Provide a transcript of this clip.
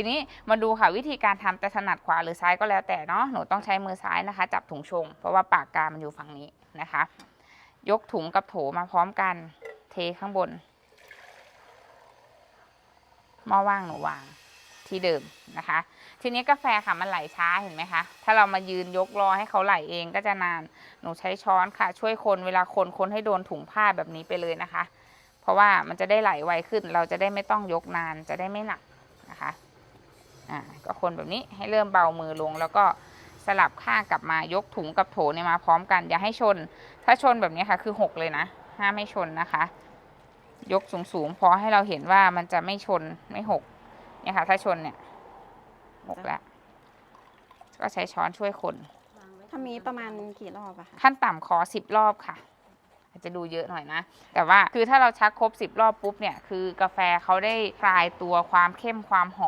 ทีนี้มาดูค่ะวิธีการทำจะถนัดขวาหรือซ้ายก็แล้วแต่เนาะหนูต้องใช้มือซ้ายนะคะ จับถุงชง เพราะว่าปากกามันอยู่ฝั่งนี้นะคะ ยกถุงกับโถมาพร้อมกัน เทข้างบนหม้อว่างหนูวางที่เดิมนะคะ ทีนี้กาแฟค่ะมันไหลช้าเห็นไหมคะ ถ้าเรามายืนยกรอให้เขาไหลเองก็จะนาน หนูใช้ช้อนค่ะ ช่วยคนเวลาคนคนให้โดนถุงผ้าแบบนี้ไปเลยนะคะ เพราะว่ามันจะได้ไหลไวขึ้น เราจะได้ไม่ต้องยกนาน จะได้ไม่หนัก นะคะอ่าก็คนแบบนี้ให้เริ่มเบามือลง แล้วก็สลับข้างกลับมายกถุงกับโถเนี่ยมาพร้อมกันอย่าให้ชน ถ้าชนแบบนี้ค่ะคือหกเลยนะห้ามไม่ชนนะคะ ยกสูงๆพอให้เราเห็นว่ามันจะไม่ชนไม่หกเนี่ยค่ะ ถ้าชนเนี่ยหกแล้วก็ใช้ช้อนช่วยคนทำนี้ประมาณกี่รอบอะคะขั้นต่ำขอสิบรอบค่ะอาจจะดูเยอะหน่อยนะ แต่ว่าคือถ้าเราชักครบสิบรอบปุ๊บเนี่ยคือกาแฟเขาได้คลายตัวความเข้มความหอม